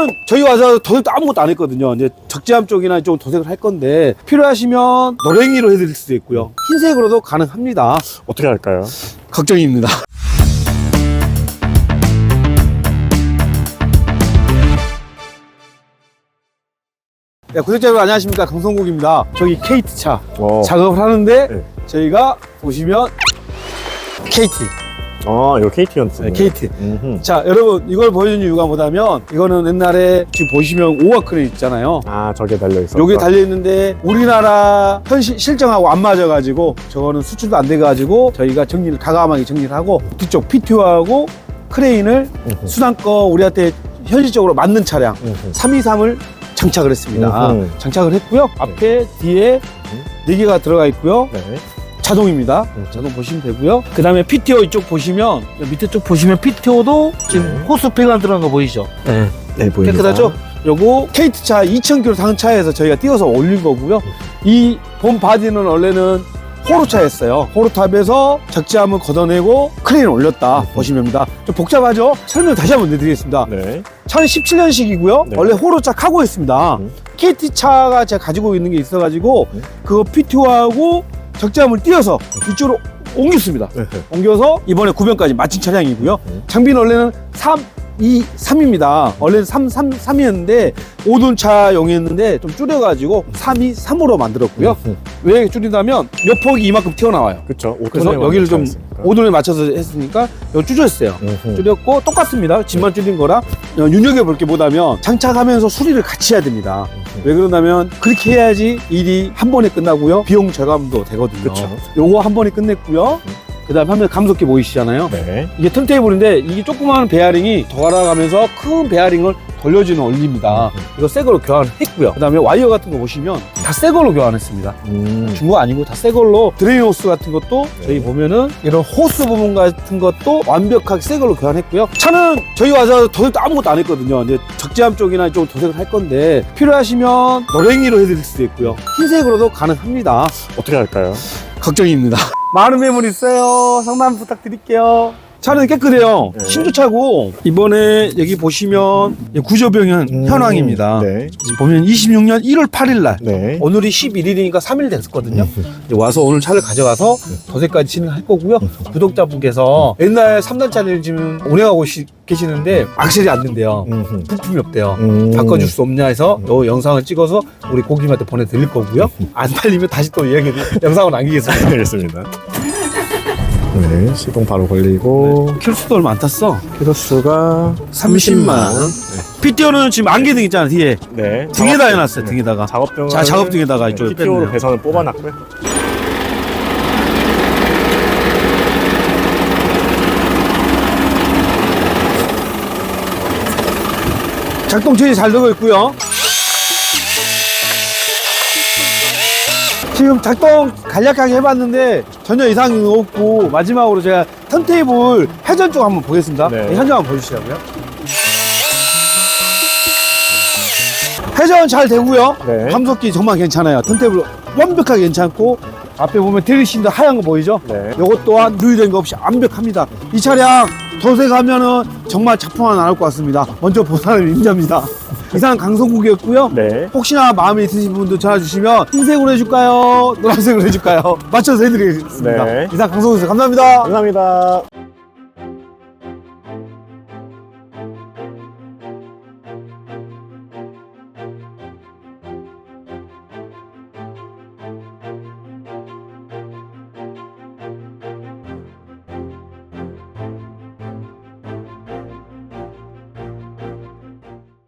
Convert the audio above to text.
차는 저희 와서 도색도 아무것도 안 했거든요. 이제 적재함 쪽이나 좀 도색을 할 건데 필요하시면 노랭이로 해드릴 수도 있고요. 흰색으로도 가능합니다. 어떻게 할까요? 걱정입니다. 네, 구독자 여러분 안녕하십니까 강성국입니다. 저기 케이트 차 어. 작업을 하는데 네. 저희가 보시면 KT, 아, 이거 KT였어. 네, KT. 음흠. 자 여러분 이걸 보여준 이유가 뭐냐면 이거는 옛날에 지금 보시면 오화 크레인 있잖아요. 아, 저게 달려있어. 요게 달려 있는데 우리나라 현실 실정하고 안 맞아 가지고 저거는 수출도 안 돼 가지고 저희가 정리를 가감하게 정리를 하고 뒤쪽 PTO하고 크레인을 수단 거 우리한테 현실적으로 맞는 차량 323을 장착을 했습니다. 음흠. 장착을 했고요. 앞에 뒤에 네 개가 들어가 있고요. 네. 자동입니다. 음. 자동 보시면 되고요. 그 다음에 PTO 이쪽 보시면 밑에 쪽 보시면 PTO도 지금 네. 호스팩 안 들어간 거 보이죠? 네. 네, 보입니다. 깨끗하죠? 요거 케이트 차 2000km 상 차에서 저희가 띄워서 올린 거고요. 이 본 바디는 원래는 호로차였어요. 호로탑에서 적재함을 걷어내고 크레인을 올렸다 보시면 됩니다. 좀 복잡하죠? 설명 다시 한번 내드리겠습니다. 네. 차는 17년식이고요. 네. 원래 호로차 카고였습니다. 음. KT 차가 제가 가지고 있는 게 있어가지고 음. 그거 PTO하고 적재함을 띄워서 이쪽으로 옮겼습니다. 네. 옮겨서 이번에 구변까지 마친 차량이고요. 음. 장비는 원래는 3, 2, 3입니다. 원래는 3, 3, 3이었는데 5돈 차용이었는데 좀 줄여가지고 3, 2, 3으로 만들었고요. 음. 왜 줄이냐면 몇 폭이 이만큼 튀어나와요. 그쵸. 그래서 여기를 좀 5돈에 맞춰서 했으니까 이거 줄였어요. 줄였고 똑같습니다. 짐만 줄인 거라 어, 눈여겨볼 게 뭐냐면 장착하면서 수리를 같이 해야 됩니다. 왜 그러냐면 그렇게 해야지 일이 한 번에 끝나고요. 비용 절감도 되거든요. 그쵸. 요거 한 번에 끝냈고요. 그 다음에 화면 감속기 보이시잖아요. 네. 이게 턴테이블인데 이게 조그마한 베어링이 돌아가면서 큰 베어링을 돌려주는 원리입니다. 이거 새 걸로 교환을 했고요. 그 다음에 와이어 같은 거 보시면 다 새 걸로 교환했습니다. 음. 중고 아니고 다 새 걸로 드레인 호스 같은 것도 네. 저희 보면은 이런 호스 부분 같은 것도 완벽하게 새 걸로 교환했고요. 차는 저희 와서 도색도 아무것도 안 했거든요. 이제 적재함 쪽이나 이쪽 도색을 할 건데 필요하시면 노랭이로 해드릴 수도 있고요. 흰색으로도 가능합니다. 어떻게 할까요? 걱정입니다. 많은 매물 있어요. 상담 부탁드릴게요. 차는 깨끗해요. 네. 신조차고 이번에 여기 보시면 구조병은 음. 현황입니다. 네. 보면 26년 1월 8일 날 네. 오늘이 11일이니까 3일 됐었거든요. 이제 와서 오늘 차를 가져가서 도색까지 진행할 거고요. 구독자분께서 옛날 3단 차를 지금 운행하고 시- 계시는데 악셀이 안 된대요. 부품이 없대요. 음. 바꿔줄 수 없냐 해서 요 영상을 찍어서 우리 고객님한테 보내드릴 거고요. 안 팔리면 다시 또 이야기 영상을 남기겠습니다. 알겠습니다. 네, 시동 바로 걸리고 킬수도 얼마 안 탔어. 키로수가 30만 원. PTO는 지금 안개등 있잖아 뒤에 네. 등에다 해놨어요 등에다가. 작업등 자, 작업 등에다가 이쪽에 PTO로 뺐네요. 배선을 뽑아놨고요. 작동 체인이 잘 되고 있고요. 지금 작동 간략하게 해봤는데 전혀 이상이 없고 마지막으로 제가 턴테이블 회전 쪽 한번 보겠습니다. 네. 회전 한번 보여주시라고요. 회전 잘 되고요. 네. 감속기 정말 괜찮아요. 턴테이블 완벽하게 괜찮고 앞에 보면 드레싱도 하얀 거 보이죠? 네. 요것 또한 누이된 거 없이 완벽합니다. 이 차량 도색하면은 정말 작품 하나 나올 것 같습니다. 먼저 본 사람이 임자입니다. 이상 강성국이었고요. 네. 혹시나 마음에 드신 분도 전화 주시면 흰색으로 해줄까요? 노란색으로 해줄까요? 맞춰서 해드리겠습니다. 네. 이상 강성국이었습니다. 감사합니다. 감사합니다.